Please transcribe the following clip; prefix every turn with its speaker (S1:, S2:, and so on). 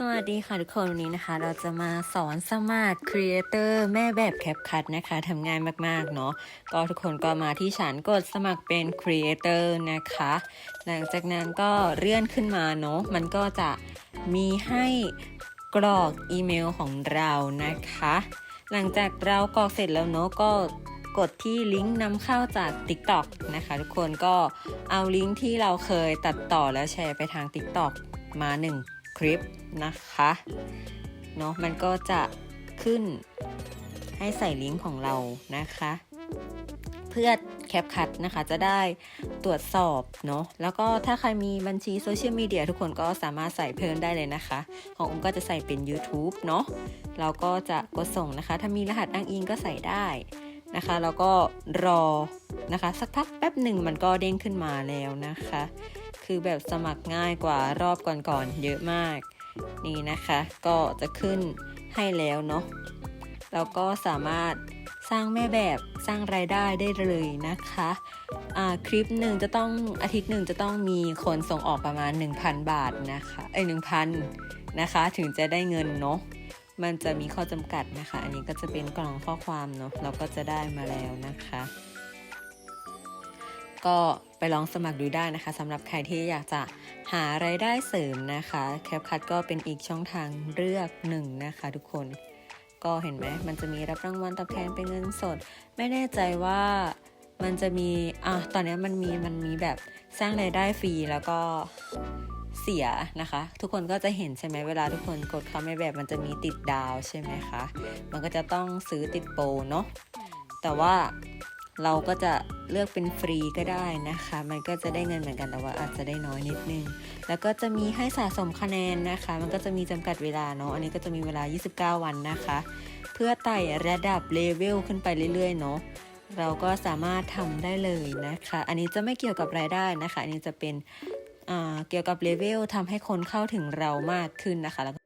S1: สวัสดีค่ะทุกคนวันนี้นะคะ เราจะมาสอนสมัคร Creator แม่แบบแคปคัดนะคะทำง่ายมากๆเนาะก็ทุกคนก็มาที่ฉันกดสมัครเป็น Creator นะคะ หลังจากนั้นก็เลื่อนขึ้นมาเนาะมันก็จะมีให้กรอกอีเมลของเรานะคะ หลังจากเรากรอกเสร็จแล้วเนาะก็กดที่ลิงก์นำเข้าจาก TikTok นะคะ ทุกคนก็เอาลิงก์ที่เราเคยตัดต่อแล้วแชร์ไปทาง TikTok มาหนึ่ง คลิปนะคะเนาะมันก็จะขึ้นให้ใส่ลิงก์ของเรานะคะ เพื่อแคปคัดนะคะจะได้ตรวจสอบเนาะแล้วก็ถ้าใครมีบัญชีโซเชียลมีเดียทุกคนก็สามารถใส่เพิ่มได้เลยนะคะ ของอุ้มก็จะใส่เป็น YouTube เนาะเราก็จะกดส่งนะคะ ถ้ามีรหัสอ้างอิงก็ใส่ได้นะคะ แล้วก็รอนะคะ สักพักแป๊บหนึ่งมันก็เด้งขึ้นมาแล้วนะคะ คือแบบสมัครง่ายกว่ารอบก่อนๆเยอะมาก นี่นะคะ ก็จะขึ้นให้แล้วเนาะแล้วก็สามารถสร้างแม่แบบสร้างรายได้ได้เลยนะคะอ่าคลิปหนึ่งจะต้องอาทิตย์หนึ่งจะต้องมีคนส่งออกประมาณ 1,000 บาทนะคะเอ้ยหนึ่งพันนะคะ ถึงจะได้เงินเนาะมันจะมีข้อจำกัดนะคะ อันนี้ก็จะเป็นกล่องข้อความเนาะเราก็จะได้มาแล้วนะคะ ก็ไปลองสมัครดูได้นะคะสำหรับใครที่อยากจะหาไรายได้เสริมนะคะแคปคัดก็เป็นอีกช่องทางเลือกหนึ่งนะคะทุกคน ก็เห็นไหมมันจะมีรับรางวัลตอบแทนเป็นเงินสด ไม่แน่ใจว่ามันจะมีอะตอนนี้มันมีมันมีแบบสร้างไรายได้ฟรีแล้วก็เสียนะคะ ทุกคนก็จะเห็นใช่ไหมเวลาทุกคนกดเข้าไม่แบบมันจะมีติดดาวใช่ไหมคะมันก็จะต้องซื้อติดโปรเนาะแต่ว่า เราก็จะเลือกเป็นฟรีก็ได้นะคะ มันก็จะได้เงินเหมือนกันแต่ว่าอาจจะได้น้อยนิดนึง แล้วก็จะมีให้สะสมคะแนนนะคะ มันก็จะมีจำกัดเวลาเนาะ อันนี้ก็จะมีเวลา 29 วันนะคะ เพื่อไต่ระดับเลเวลขึ้นไปเรื่อยๆเนาะ เราก็สามารถทำได้เลยนะคะ อันนี้จะไม่เกี่ยวกับรายได้นะคะ อันนี้จะเป็นเกี่ยวกับเลเวลทำให้คนเข้าถึงเรามากขึ้นนะคะแล้ว